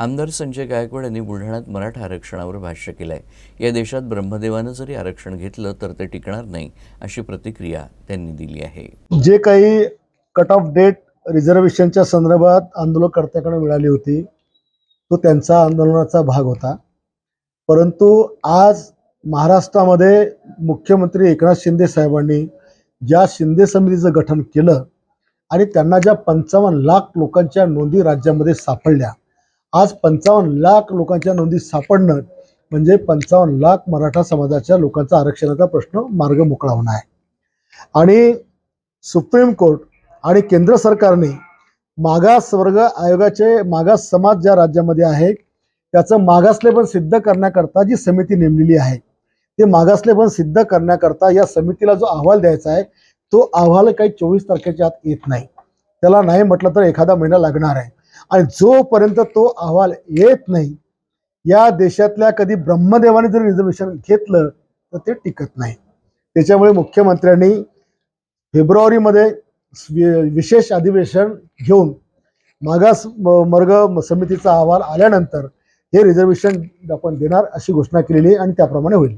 आमदार संजय गायकवाड यांनी बुलढाण्यात मराठा आरक्षणावर भाष्य केलं आहे या देशात ब्रह्मदेवानं जरी आरक्षण घेतलं तर ते टिकणार नाही अशी प्रतिक्रिया त्यांनी दिली आहे. जे काही कट ऑफ डेट रिझर्वेशनच्या संदर्भात आंदोलनकर्त्याकडे मिळाली होती तो त्यांचा आंदोलनाचा भाग होता. परंतु आज महाराष्ट्रामध्ये मुख्यमंत्री एकनाथ शिंदे साहेबांनी ज्या शिंदे समितीचं गठन केलं आणि त्यांना ज्या पंचावन्न लाख लोकांच्या नोंदी राज्यामध्ये सापडल्या आज पंचावन्न लाख लोकांच्या नोंदी सापडणं म्हणजे पंचावन्न लाख मराठा समाजाच्या लोकांचा आरक्षणाचा प्रश्न मार्ग मोकळा होणार आहे. आणि सुप्रीम कोर्ट आणि केंद्र सरकारने मागास वर्ग आयोगाचे मागास समाज ज्या राज्यामध्ये आहे त्याचं मागासलेपण सिद्ध करण्याकरता जी समिती नेमलेली आहे ते मागासलेपण सिद्ध करण्याकरता या समितीला जो अहवाल द्यायचा आहे तो अहवाल काही चोवीस तारखेच्या आत येत नाही. त्याला नाही म्हटलं तर एखादा महिना लागणार आहे. आणि जोपर्यंत तो अहवाल येत नाही या देशातल्या कधी ब्रह्मदेवाने जर रिझर्वेशन घेतलं तर ते टिकत नाही. त्याच्यामुळे मुख्यमंत्र्यांनी फेब्रुवारीमध्ये विशेष अधिवेशन घेऊन मागास मर्ग वर्ग समितीचा अहवाल आल्यानंतर हे रिझर्वेशन आपण देणार अशी घोषणा केलेली आणि त्याप्रमाणे होईल.